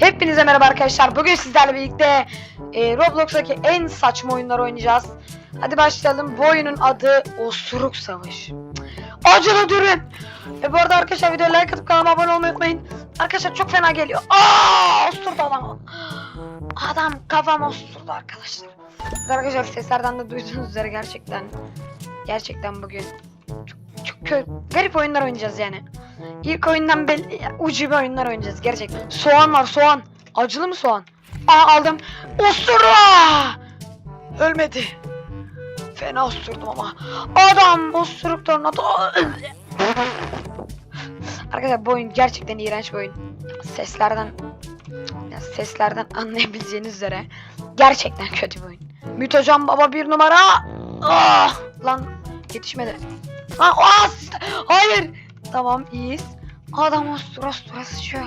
Hepinize merhaba arkadaşlar. Bugün sizlerle birlikte e, Roblox'taki en saçma oyunları oynayacağız. Hadi başlayalım. Bu oyunun adı Osuruk Savaşı. Acılı dürüm. Ve bu arada arkadaşlar videoya like atıp kanalıma abone olmayı unutmayın. Arkadaşlar çok fena geliyor. Aa, osurdu adam. Adam kafam osurdu arkadaşlar. Arkadaşlar seslerden de duyduğunuz üzere gerçekten gerçekten bugün çok garip oyunlar oynayacağız yani. İlk oyundan belli ucube oyunlar oynayacağız gerçekten. Soğan var soğan. Acılı mı soğan? Aa aldım. Osura! Ölmedi. Fena osurdum ama. Adam osuruk tornado. Arkadaşlar bu oyun gerçekten iğrenç bir oyun. Seslerden seslerden anlayabileceğiniz üzere gerçekten kötü bir oyun. Mütocan baba bir numara. Ah! Lan yetişmedi. Ha, as! Hayır. Tamam iyiyiz. Adam ostura ostura sıçıyor.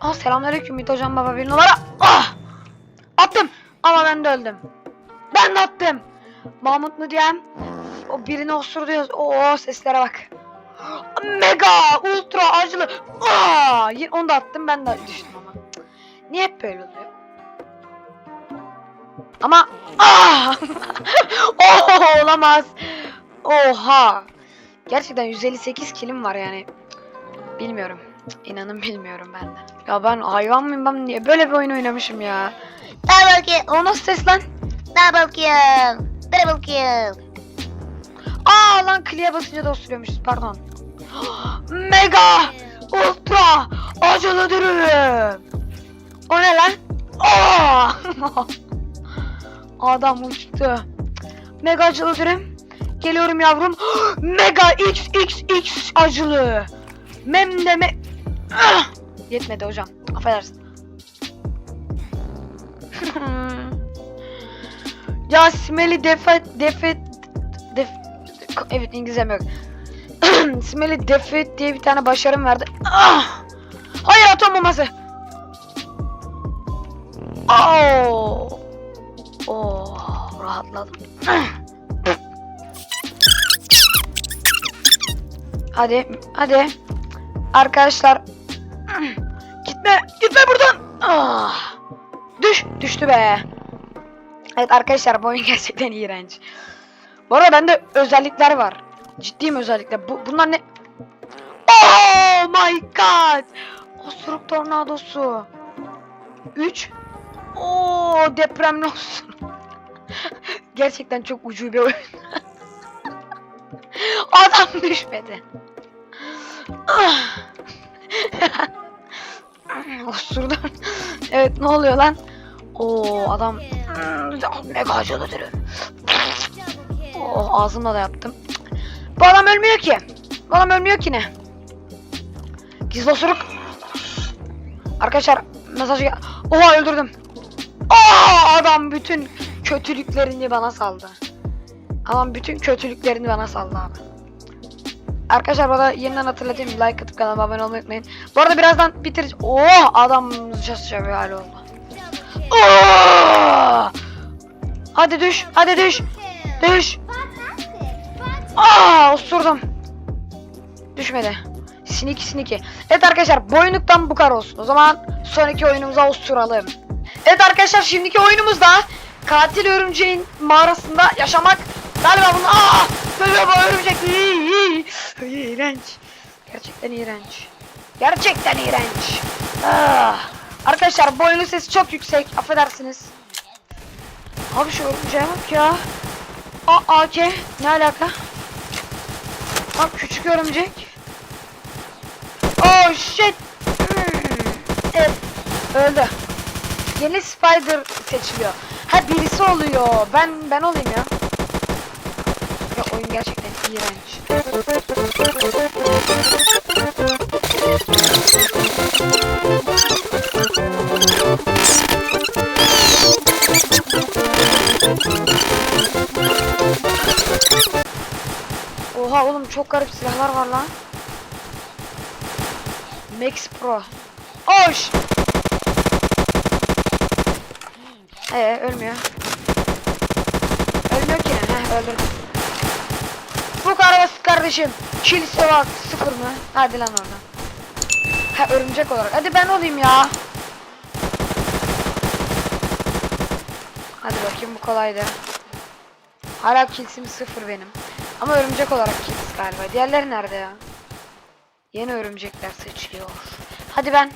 Aa selamünaleyküm Mitocan baba bir numara. Ah! Attım. Ama ben de öldüm. Ben de attım. Mahmut mu diyem? O birini osurdu diyoruz. Oo seslere bak. Mega ultra acılı. Aa! Yine onu da attım ben de düştüm ama. Niye hep böyle oluyor? Ama ah! oh, olamaz. Oha. Gerçekten 158 kilim var yani. Bilmiyorum. İnanın bilmiyorum ben de. Ya ben hayvan mıyım ben niye böyle bir oyun oynamışım ya. Double kill. O nasıl ses lan? Double kill. Triple kill. Aa lan kliye basınca da osuruyormuşuz pardon. Mega ultra acılı dürüm. O ne lan? Aa! Adam uçtu. Mega acılı dürüm. Geliyorum yavrum. Mega XXX acılı. Mem de me... Ah! Yetmedi hocam. Affedersin. ya smelly defet defet def evet İngilizcem yok. smelly defet diye bir tane başarım verdi. Ah! Hayır atom bombası. Oh! Oh, rahatladım. hadi, hadi. Arkadaşlar. Gitme, gitme buradan. Ah! Düş, düştü be. Evet arkadaşlar bu oyun gerçekten iğrenç. Bu arada bende özellikler var. Ciddiyim özellikle. Bu, bunlar ne? Oh my god! Osuruk tornadosu. 3 Oo depremli olsun. Gerçekten çok ucube oyun. Adam düşmedi. Ah. Osurdum. evet ne oluyor lan? Oo adam mega acılı dürüm. Oh ağzımla da yaptım. Bu adam ölmüyor ki. Bu adam ölmüyor ki ne? Gizli osuruk. Arkadaşlar mesaj. Oha öldürdüm. Aa adam bütün kötülüklerini bana saldı. Adam bütün kötülüklerini bana saldı abi. Arkadaşlar arada yeniden hatırlatayım like atıp kanalıma abone olmayı unutmayın. Bu arada birazdan bitir. Oh adam şaşırıyor bir hali oldu. Oh! Hadi düş, hadi düş. Düş. Aa osurdum. Düşmedi. Siniki siniki. Evet arkadaşlar boyunluktan bu kadar olsun. O zaman sonraki oyunumuza osuralım. Evet arkadaşlar şimdiki oyunumuzda katil örümceğin mağarasında yaşamak. Galiba bunu aa böyle bu örümcek. İğrenç. Gerçekten iğrenç. Gerçekten iğrenç. Ah. Arkadaşlar bu oyunun sesi çok yüksek. Affedersiniz. Abi şu örümceğe bak ya. Aa AK ne alaka? Bak küçük örümcek. Oh shit. Hmm. Evet. Öldü. Yeni spider seçiliyor. Ha birisi oluyor. Ben ben olayım ya. Gerçekten iğrenç. Oha oğlum çok garip silahlar var lan. Max Pro. Oş. Ee ölmüyor. Ölmüyor ki. Heh öldürdüm. Topuk arabası kardeşim. Kilise var. Sıfır mı? Hadi lan oradan. Ha örümcek olarak. Hadi ben olayım ya. Hadi bakayım bu kolaydı. Hala kilsim sıfır benim. Ama örümcek olarak kils galiba. Diğerleri nerede ya? Yeni örümcekler seçiliyor. Hadi ben.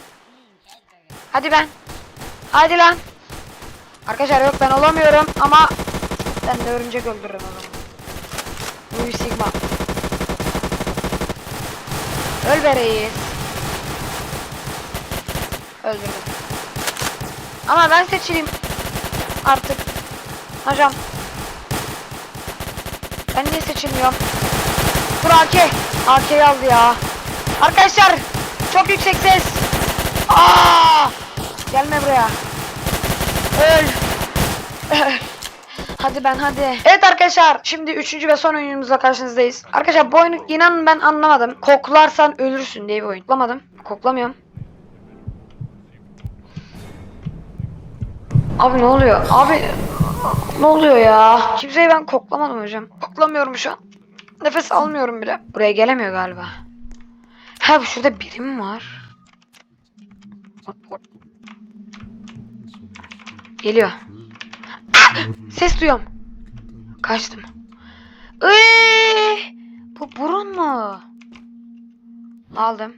Hadi ben. Hadi lan. Arkadaşlar yok ben olamıyorum ama ben de örümcek öldürürüm o. Bu bir sigma. Öl be reis. Öldürdüm. Ama ben seçileyim. Artık. Hocam. Ben niye seçilmiyorum? Dur AK. AK'yi aldı ya. Arkadaşlar. Çok yüksek ses. Aa! Gelme buraya. Öl. Öl. Hadi ben hadi. Evet arkadaşlar şimdi üçüncü ve son oyunumuzla karşınızdayız. Arkadaşlar bu oyunu inanın ben anlamadım. Koklarsan ölürsün diye bir oyun. Koklamadım. Koklamıyorum. Abi ne oluyor? Abi ne oluyor ya? Kimseyi ben koklamadım hocam. Koklamıyorum şu an. Nefes almıyorum bile. Buraya gelemiyor galiba. Ha şurada biri mi var? Geliyor. Ah! Ses duyuyorum. Kaçtım. Iy! Bu burun mu? Aldım.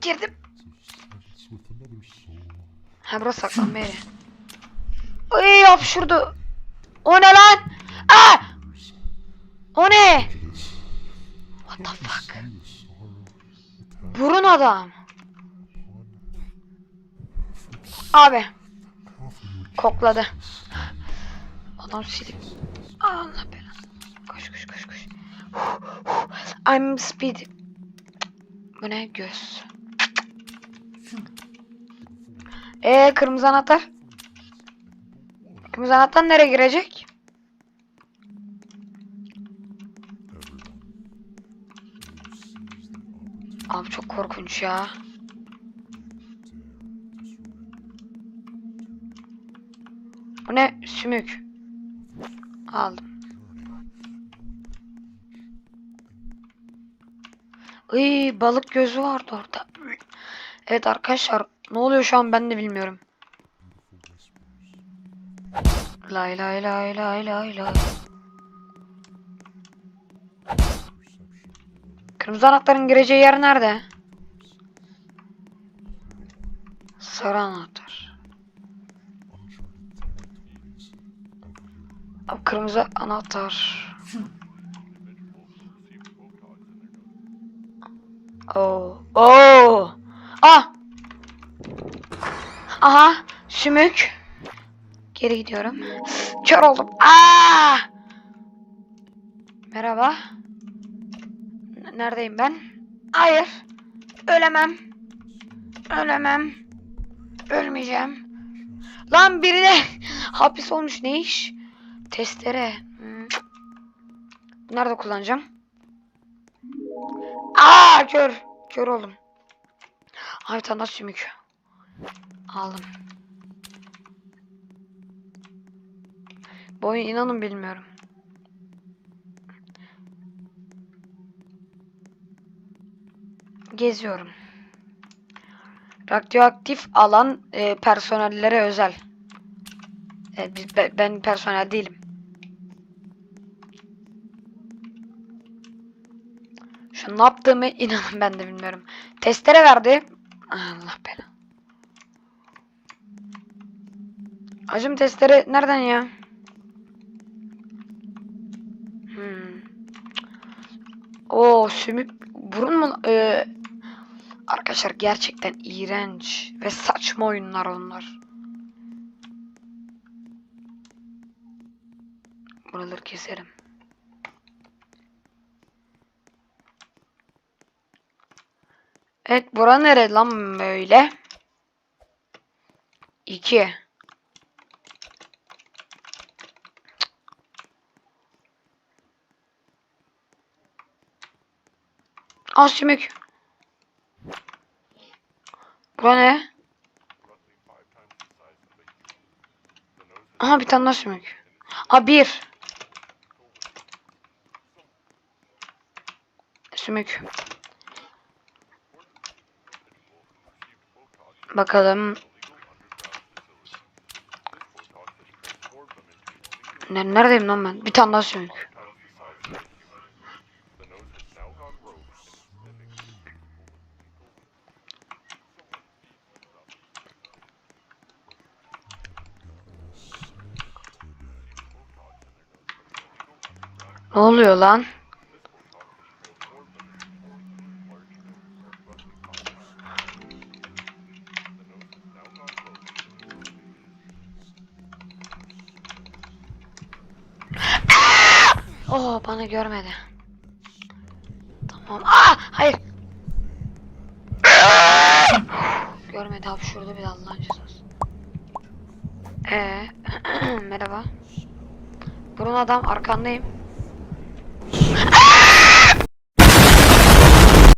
Girdim. Ha burası saklanma yeri. Ay hapşurdu. O ne lan? Aa! O ne? What the fuck? Burun adam. Abi. Kokladı. Adam silip. Allah belanı. Koş koş koş koş. I'm speed. Bu ne? Göz. Ee kırmızı anahtar. Kırmızı anahtar nereye girecek? Abi çok korkunç ya. Bu ne? Sümük. Aldım. Iy balık gözü vardı orada. Evet arkadaşlar ne oluyor şu an ben de bilmiyorum. Lay lay lay lay lay lay. Kırmızı anahtarın gireceği yer nerede? Sarı anahtar. Abi kırmızı anahtar. Oo. Oo. Ah. Aha. Sümük. Geri gidiyorum. Kör oldum. Aa! Merhaba. N- Neredeyim ben? Hayır. Ölemem. Ölemem. Ölmeyeceğim. Lan biri de hapis olmuş ne iş? Testere. Hmm. Nerede kullanacağım? Aa kör. Kör oldum. Ay bir tane sümük. Aldım. Bu oyun inanın bilmiyorum. Geziyorum. Radyoaktif alan e, personellere özel. E, biz, be- ben personel değilim. Şu ne yaptığımı inanın ben de bilmiyorum. Testere verdi. Allah belanı. Acım testere nereden ya? Hmm. O sümük burun mu? Ee, arkadaşlar gerçekten iğrenç ve saçma oyunlar onlar. Buraları keserim. Evet bura nere lan böyle? İki. Aa sümük. Bura ne? Aha bir tane daha sümük. Aa bir. Sümük. Bakalım. Neredeyim lan ben? Bir tane daha sümük. Ne oluyor lan? Oh bana görmedi. Tamam. Aa hayır. görmedi şurada bir Allah'ın cezası. Ee, merhaba. Burun adam arkandayım.